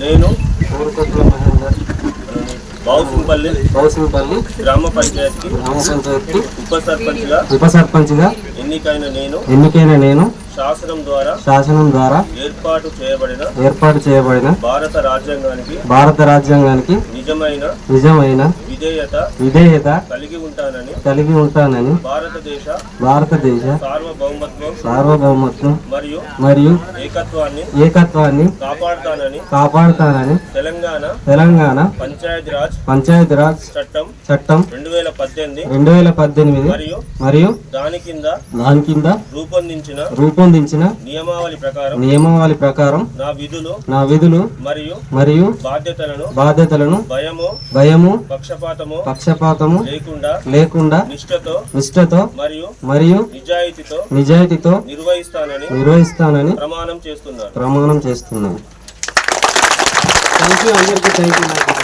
నేను బావుసుపల్లి కౌసింపల్లి గ్రామ పంచాయతీకి గ్రామ పంచాయతీ ఉప సర్పంచ్గా ఉప సర్పంచ్గా ఎన్నికైన నేను ఎన్నికైన నేను శాసనం ద్వారా శాసనం ద్వారా ఏర్పాటు చేయబడిన ఏర్పాటు చేయబడిన భారత రాజ్యాంగానికి భారత రాజ్యాంగానికి నిజమైన నిజమైన విధేయత విధేయత కలిగి ఉంటానని కలిగి ఉంటానని భారతదేశ భారతదేశ సార్వభౌమత్వం సార్వభౌమత్వం మరియు మరియు ఏకత్వాన్ని ఏకత్వాన్ని కాపాడుతానని కాపాడుతానని తెలంగాణ తెలంగాణ పంచాయతీరాజ్ పంచాయతీరాజ్ చట్టం చట్టం రెండు వేల పద్దెనిమిది రెండు వేల పద్దెనిమిది మరియు మరియు దాని కింద దాని కింద రూపొందించిన రూపొందించిన నియమావళి ప్రకారం నియమావళి ప్రకారం నా విధులు నా విధులు మరియు మరియు బాధ్యతలను బాధ్యతలను భయము భయము పక్షపాతము పక్షపాతము లేకుండా లేకుండా నిష్ఠతో నిష్ఠతో మరియు మరియు నిజాయితీతో నిజాయితీతో నిర్వహిస్తానని నిర్వహిస్తానని ప్రమాణం చేస్తున్నాను ప్రమాణం చేస్తున్నాను థ్యాంక్ యూ అందరికీ థ్యాంక్ యూ.